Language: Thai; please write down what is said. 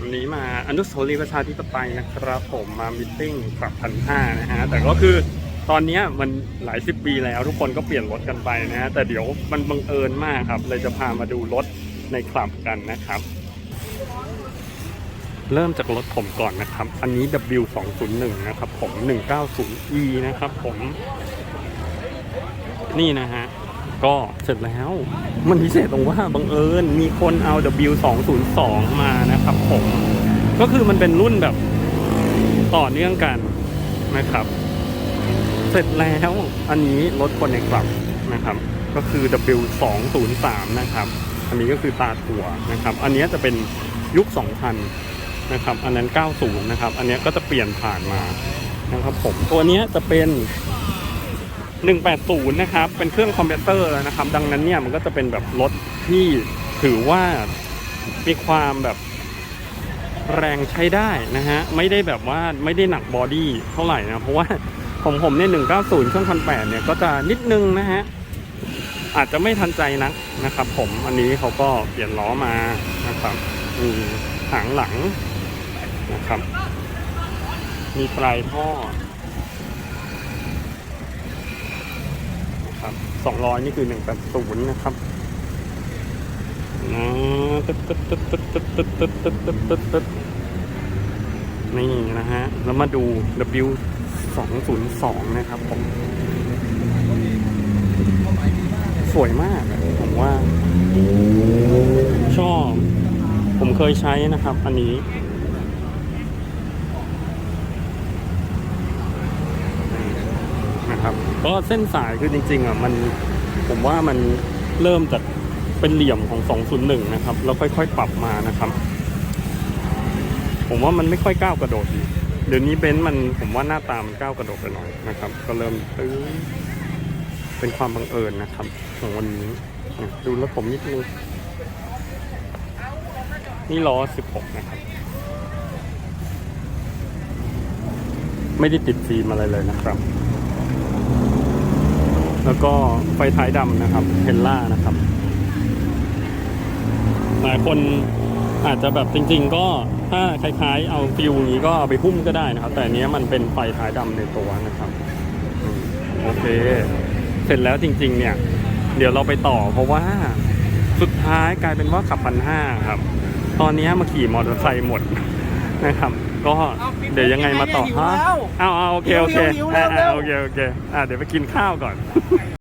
วันนี้มาอนุสาวรีย์ประชาธิปไตยนะครับผมมามิทติ้งปรับพันห้านะฮะ แต่ก็คือตอนนี้มันหลายสิบปีแล้วทุกคนก็เปลี่ยนรถกันไปนะฮะ แต่เดี๋ยวมันบังเอิญมากครับ เลยจะพามาดูรถในคลับกันนะครับ เริ่มจากรถผมก่อนนะครับ อันนี้ W201 นะครับผม 190E นะครับผม นี่นะฮะ ก็เสร็จแล้ว มันพิเศษตรงว่าบังเอิญมีคนเอา W202 มานะครับผม ก็คือมันเป็นรุ่นแบบต่อเนื่องกันนะครับ เสร็จแล้วอันนี้รถคนในกลับนะครับ ก็คือ W203 นะครับ อันนี้ก็คือตาถั่วนะครับ อันนี้จะเป็นยุค 2000 นะครับ อันนั้น 90 นะครับ อันนี้ก็จะเปลี่ยนผ่านมานะครับผม ตัวนี้จะเป็น 180 นะครับ เป็นเครื่องคอมเพรสเซอร์นะครับ ดังนั้นเนี่ยมันก็จะเป็นแบบรถที่ถือว่ามีความแบบแรงใช้ได้นะฮะ ไม่ได้แบบว่าไม่ได้หนักบอดี้เท่าไหร่นะ เพราะว่าผมผมเนี่ย 190 เครื่องพันแเนี่ยก็จะนิดนึงนะฮะ อาจจะไม่ทันใจนักนะครับ ผมอันนี้เขาก็เปลี่ยนล้อมานะครับมีหางหลังนะครับ มีปลายท่อ นะครับ200นี่คือ180นะครับนะตึ๊ดตึ๊ดตึ๊ดตึ๊ดตึ๊ดตึ๊ดตึ๊ดตึ๊ดตึ๊ดตึ๊ดนี่นะฮะ แล้วมาดู W 202นะครับผมสวยมากผมว่า ชอบ ผมเคยใช้นะครับ อันนี้ นะครับก็เส้นสายคือจริง ๆอะมันผมว่ามันเริ่มจากเป็นเหลี่ยมของ 201 นะครับ แล้วค่อยๆ ปรับมานะครับ ผมว่ามันไม่ค่อยก้าวกระโดดดีเดี๋ยวนี้เบนซ์มันผมว่าหน้าตามันก้าวกระโดดไปหน่อยนะครับ ก็เริ่มตื้อเป็นความบังเอิญนะครับ ของวันนี้ดูแล้วผมนิดนึงนี่ล้อ 16 นะครับ ไม่ได้ติดฟิล์มอะไรเลยนะครับ แล้วก็ไฟท้ายดำนะครับเฮลล่านะครับ หลายคนอาจจะแบบจริง ๆ ก็ถ้าคล้ายๆ เอาฟิวอย่างนี้ก็เอาไปหุ้มก็ได้นะครับ แต่เนี้ยมันเป็นไฟท้ายดำในตัวนะครับโอเค เสร็จแล้วจริง ๆ เนี่ย เดี๋ยวเราไปต่อเพราะว่าสุดท้ายกลายเป็นว่าขับพันห้าครับ ตอนนี้มาขี่มอเตอร์ไซค์หมดนะครับก็เดี๋ยวยังไงมาต่อฮะเอาเอาโอเคโอเคอ่าอ่าโอเคโอเคอ่าเดี๋ยวไปกินข้าวก่อน